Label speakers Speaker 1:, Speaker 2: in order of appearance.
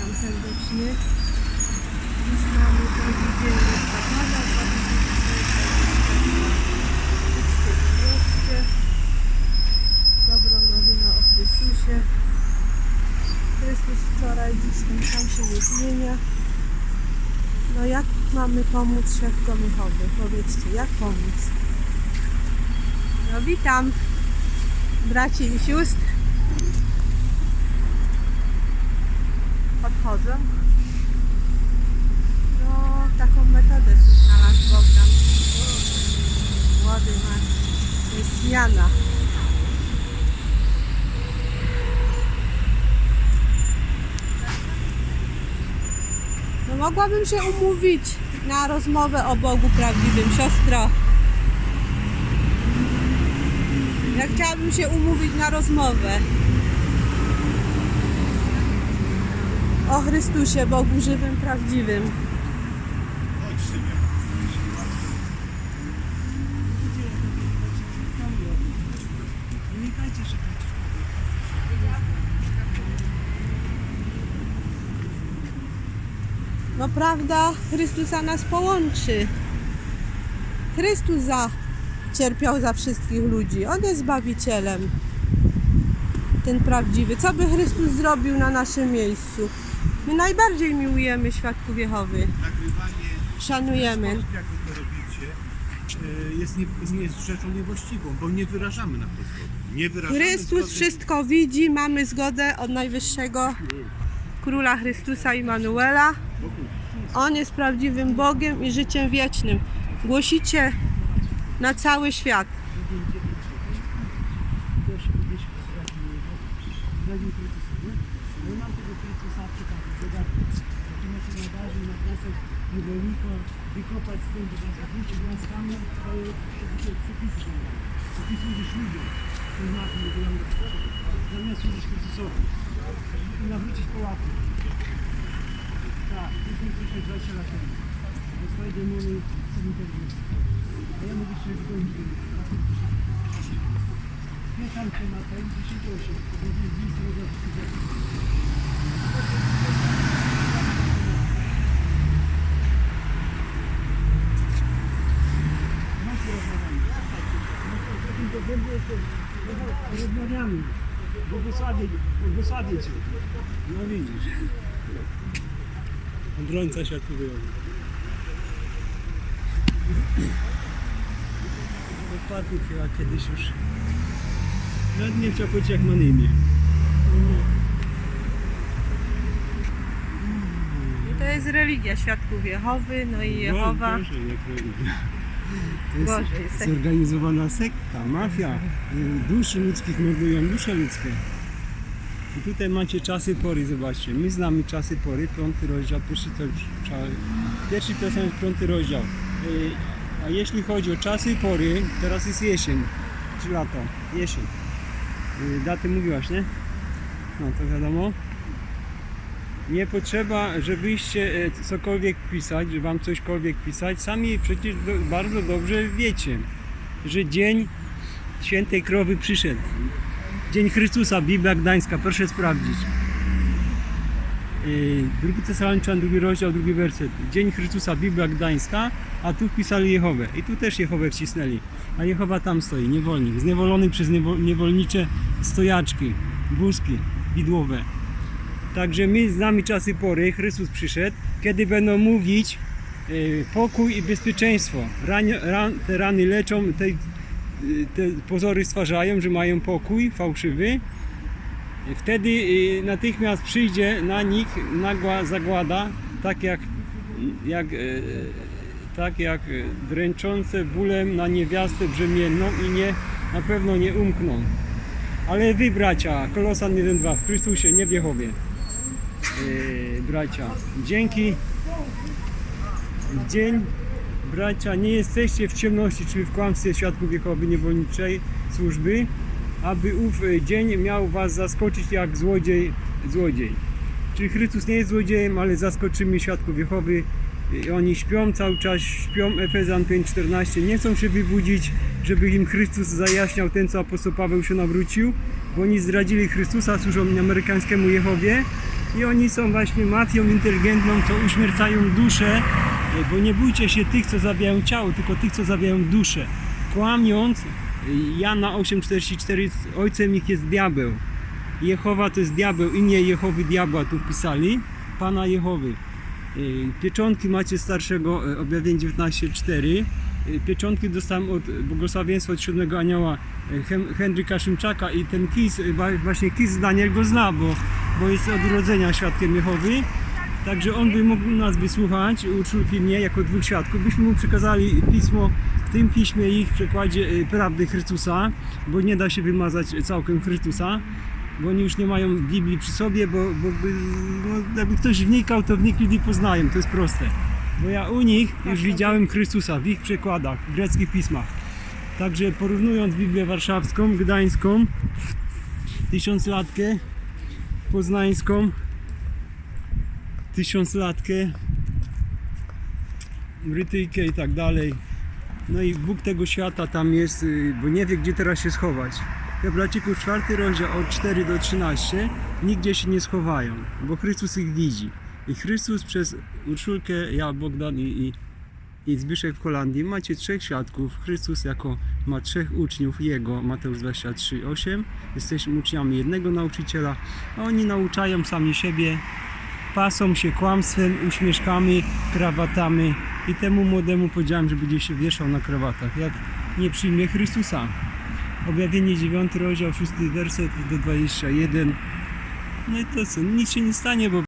Speaker 1: Witam serdecznie. Dziś mamy drugi dzień listopada 2022. Dobrą nowinę o Chrystusie. Chrystus wczoraj, dziś ten sam się nie zmienia. No jak mamy pomóc świadkom Jehowy? Powiedzcie, jak pomóc? No witam braci i sióstr. Podchodzą. No, taką metodę sobie znalazł Bogdan. Młody ma. Jest zmiana. No mogłabym się umówić na rozmowę o Bogu prawdziwym, siostro. Ja chciałabym się umówić na rozmowę. O Chrystusie, Bogu żywym, prawdziwym. No prawda Chrystusa nas połączy. Chrystus za, cierpiał za wszystkich ludzi. On jest Zbawicielem. Ten prawdziwy. Co by Chrystus zrobił na naszym miejscu? My najbardziej miłujemy świadków Jehowy.
Speaker 2: Nagrywanie
Speaker 1: Szanujemy.
Speaker 2: sposób, jak wy to robicie, e, jest nie, nie jest rzeczą niewłaściwą, bo nie wyrażamy na to zgody. Nie wyrażamy
Speaker 1: Chrystus
Speaker 2: zgody.
Speaker 1: wszystko widzi. Mamy zgodę od Najwyższego Króla Chrystusa Immanuela. On jest prawdziwym Bogiem i życiem wiecznym. Głosicie na cały świat.
Speaker 3: Dragim Chrystusowi. Nie mam tego Chrystusa przekazać. Zobaczcie. Natomiast najbardziej na wniosek niewolnika wykopać stąd do was wrócić łaskami swoje przepisy przepisy są. Przepisy służysz ludziom. To znaczy, nie byłem zamiast służyć Chrystusowi. I nawrócić Polaków. Tak, to jest mi 20 lat temu. Swoje demony sobie pewnie. A ja mówię, że wygodnie. Spieszam się na ten 10 to będzie do Rozmawiamy. Błogosławię, błogosławię Cię. No widzisz. Obrońca światła wyjął. Odpadł chyba kiedyś już. Nawet nie chciał powiedzieć jak ma na imię.
Speaker 1: I to jest religia świadków Jehowy, no i Jehowa.
Speaker 3: Boże, jak religia. To jest
Speaker 1: Boże, jest tak-
Speaker 3: zorganizowana sekta, mafia. Y, Duszy ludzkich mordują dusze ludzkie. I tutaj macie czasy pory, zobaczcie. My znamy czasy pory, piąty rozdział, pierwszy, to, pierwszy piosenek, piąty rozdział. Y, A jeśli chodzi o czasy pory, teraz jest jesień, czy lato, jesień. Y, Daty mówiłaś, nie? No to wiadomo. Nie potrzeba, żebyście e, cokolwiek pisać, że wam cośkolwiek pisać. Sami przecież do, bardzo dobrze wiecie, że dzień świętej krowy przyszedł. Dzień Chrystusa, Biblia Gdańska, proszę sprawdzić. Yy, Drugi Tesaloniczan, drugi rozdział, drugi werset. Dzień Chrystusa, Biblia Gdańska, a tu wpisali Jehowę. I tu też Jehowę wcisnęli. A Jehowa tam stoi, niewolnik, zniewolony przez niewo- niewolnicze stojaczki, wózki widłowe. Także my znamy czasy pory, Chrystus przyszedł, kiedy będą mówić e, pokój i bezpieczeństwo. Ran, te rany leczą, te, e, te pozory stwarzają, że mają pokój fałszywy. Wtedy e, natychmiast przyjdzie na nich nagła zagłada, tak jak, jak, e, tak jak dręczące bólem na niewiastę brzemienną i nie, na pewno nie umkną. Ale wy bracia, Kolosan 1.2 w Chrystusie, nie w Jehowie. Yy, bracia. Dzięki. Dzień, bracia, nie jesteście w ciemności, czyli w kłamstwie świadków Jehowy niewolniczej służby, aby ów e, dzień miał was zaskoczyć jak złodziej, złodziej. Czyli Chrystus nie jest złodziejem, ale zaskoczymy świadków Jehowy. Oni śpią cały czas, śpią Efezjan 5,14, nie chcą się wybudzić, żeby im Chrystus zajaśniał ten, co apostoł Paweł się nawrócił, bo oni zdradzili Chrystusa, służą amerykańskiemu Jehowie I oni są właśnie mafią inteligentną, co uśmiercają duszę, e, bo nie bójcie się tych, co zabijają ciało, tylko tych, co zabijają duszę. Kłamiąc, Jana 8,44, ojcem ich jest diabeł. Jehowa to jest diabeł, imię Jehowy diabła tu wpisali, Pana Jehowy. Y, Pieczątki macie starszego, y, objawienie 19.4. Y, Pieczątki dostałem od błogosławieństwa od siódmego anioła Hen- Henryka Szymczaka i ten Kis, właśnie Kis Daniel go zna, bo, bo jest od urodzenia świadkiem Jehowy. Także on by mógł nas wysłuchać, uczulki mnie jako dwóch świadków, byśmy mu przekazali pismo, w tym piśmie ich w przekładzie y, prawdy Chrystusa, bo nie da się wymazać całkiem Chrystusa bo oni już nie mają Biblii przy sobie, bo, bo by, no, jakby ktoś wnikał, to wnikli i poznają, to jest proste. Bo ja u nich już widziałem Chrystusa w ich przekładach, w greckich pismach. Także porównując Biblię warszawską, gdańską, tysiąclatkę, poznańską, tysiąclatkę, Brytyjkę i tak dalej. No i Bóg tego świata tam jest, y, bo nie wie gdzie teraz się schować. Hebrajczyków 4 rozdział od 4 do 13 nigdzie się nie schowają, bo Chrystus ich widzi. I Chrystus przez Urszulkę, ja, Bogdan i, i, i Zbyszek w Holandii macie trzech świadków. Chrystus jako ma trzech uczniów, jego Mateusz 23, 8. Jesteśmy uczniami jednego nauczyciela, a oni nauczają sami siebie, pasą się kłamstwem, uśmieszkami, krawatami i temu młodemu powiedziałem, że będzie się wieszał na krawatach, jak nie przyjmie Chrystusa. Objawienie 9 rozdział 6 werset do 21. No i to co, nic się nie stanie, bo